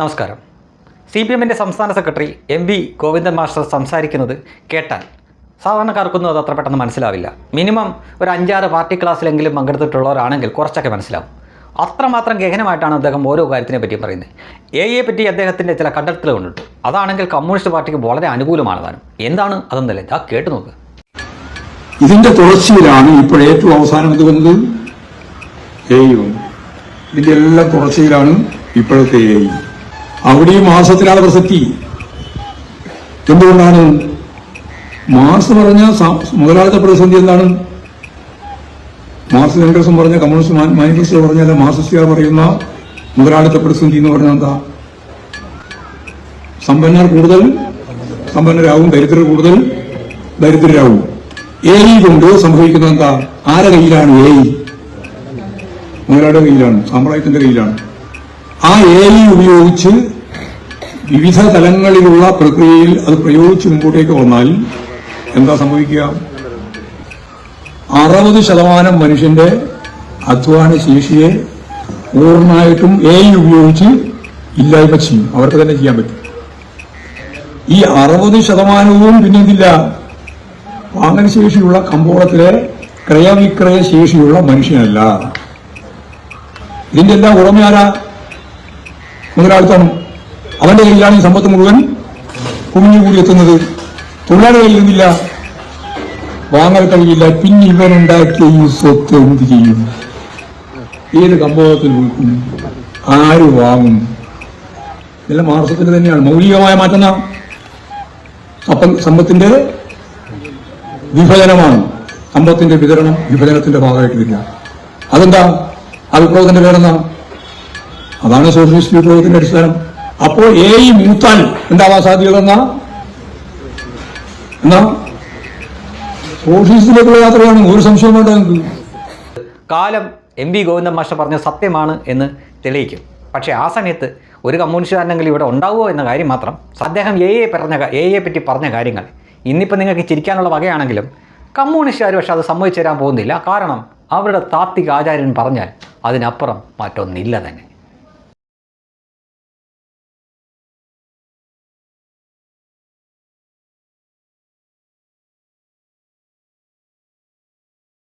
നമസ്കാരം. C P എമ്മിന്റെ സംസ്ഥാന secretary M V Govindan master സംസാരിക്കുന്നത് കേട്ടാൽ സാധാരണക്കാർക്കൊന്നും അത് അത്ര പെട്ടെന്ന് മനസ്സിലാവില്ല. മിനിമം ഒരു അഞ്ചാറ് പാർട്ടി ക്ലാസ്സിലെങ്കിലും പങ്കെടുത്തിട്ടുള്ളവരാണെങ്കിൽ കുറച്ചൊക്കെ മനസ്സിലാവും. അത്രമാത്രം ഗഹനമായിട്ടാണ് അദ്ദേഹം ഓരോ കാര്യത്തിനെ പറ്റി പറയുന്നത്. എ യെ പറ്റി അദ്ദേഹത്തിന്റെ ചില കണ്ടെത്തലുകളുണ്ട് അതാണെങ്കിൽ കമ്മ്യൂണിസ്റ്റ് പാർട്ടിക്ക് വളരെ അനുകൂലമാണ് താനും എന്താണ് അതെന്നല്ലേ? ഇതാ കേട്ടു നോക്ക്. ഇതിന്റെ തുടർച്ചയിലാണ് ഇപ്പോൾ ഏറ്റവും അവസാനം എന്ത് വന്നത്. എയും ഇതിന്റെ എല്ലാം തുടർച്ചയിലാണ് ഇപ്പോഴത്തെ എ ഐ. അവിടെയും മാസത്തിലാണ് പ്രസക്തി. എന്തുകൊണ്ടാണ്? മാർസ് പറഞ്ഞ മുതലാളിത്ത പ്രതിസന്ധി എന്താണ്? മാർസ് ലെനിനിസം പറഞ്ഞ കമ്മ്യൂണിസ്റ്റ് മാനിഫെസ്റ്റോ പറഞ്ഞാൽ മാർസിസ്റ്റുകാർ പറയുന്ന മുതലാളിത്ത പ്രതിസന്ധി എന്ന് പറഞ്ഞാൽ എന്താ? സമ്പന്നർ കൂടുതൽ സമ്പന്നരാകും ദരിദ്രർ കൂടുതൽ ദരിദ്രരാകും എ കൊണ്ട് സംഭവിക്കുന്നത് എന്താ? ആരുടെ കയ്യിലാണ്? എ മുതലാളിയുടെ കയ്യിലാണ് സാമ്പ്രായത്തിന്റെ കയ്യിലാണ്. ആ എ ഉപയോഗിച്ച് വിവിധ തലങ്ങളിലുള്ള പ്രക്രിയയിൽ അത് പ്രയോഗിച്ച് മുമ്പോട്ടേക്ക് വന്നാൽ എന്താ സംഭവിക്കുക? അറുപത് ശതമാനം മനുഷ്യന്റെ അധ്വാന ശേഷിയെ പൂർണമായിട്ടും എ ഉപയോഗിച്ച് ഇല്ലായ്മ ചെയ്യും. അവർക്ക് തന്നെ ചെയ്യാൻ പറ്റും. ഈ അറുപത് ശതമാനവും പിന്നെന്തില്ല വാങ്ങൽ ശേഷിയുള്ള കമ്പോളത്തിലെ ക്രയവിക്രയ ശേഷിയുള്ള മനുഷ്യനല്ല. ഇതിന്റെ എല്ലാം ഉടമയാരാ? മുതലാളിത്തം. അവന്റെ കയ്യിലാണ് ഈ സമ്പത്ത് മുഴുവൻ കുമിഞ്ഞുകൂടി എത്തുന്നത്. തൊഴിലാളി കയ്യിൽ നിന്നില്ല. വാങ്ങാൻ കഴിയില്ല. പിന്നെ ഇവനുണ്ടാക്കിയ ഈ സ്വത്ത് എന്ത് ചെയ്യും? ഏത് കമ്പോളത്തിൽ വിൽക്കും? ആര് വാങ്ങും? ഇതെല്ലാം മാർസത്തിന് തന്നെയാണ്. മൗലികമായ മാറ്റം സമ്പ- സമ്പത്തിന്റെ വിഭജനമാണ്. സമ്പത്തിന്റെ വിതരണം വിഭജനത്തിന്റെ ഭാഗമായിട്ട് വരിക. അതെന്താ? ആ വിപ്ലവത്തിന്റെ അതാണ് സോഷ്യലിസ്റ്റ് വിപ്ലവത്തിന്റെ അടിസ്ഥാനം. അപ്പോൾ എ ഈ മൂത്താൽ എന്താവാൻ സാധ്യത എന്നാ? ഓഫീസിലേക്കുള്ള യാത്രയാണ് ഒരു സംശയം വേണ്ട കാലം എം വി ഗോവിന്ദൻ മാഷ പറഞ്ഞ സത്യമാണ് എന്ന് തെളിയിക്കും. പക്ഷേ ആ സമയത്ത് ഒരു കമ്മ്യൂണിസ്റ്റുകാരനെങ്കിലും ഇവിടെ ഉണ്ടാവുമോ എന്ന കാര്യം മാത്രം അദ്ദേഹം എ എ പറഞ്ഞ എ എ പറ്റി പറഞ്ഞ കാര്യങ്ങൾ. ഇന്നിപ്പോൾ നിങ്ങൾക്ക് ചിരിക്കാനുള്ള വകയാണെങ്കിലും കമ്മ്യൂണിസ്റ്റുകാർ പക്ഷെ അത് സമ്മതിച്ചു തരാൻ പോകുന്നില്ല. കാരണം അവരുടെ താത്വിക ആചാര്യൻ പറഞ്ഞാൽ അതിനപ്പുറം മറ്റൊന്നില്ല തന്നെ.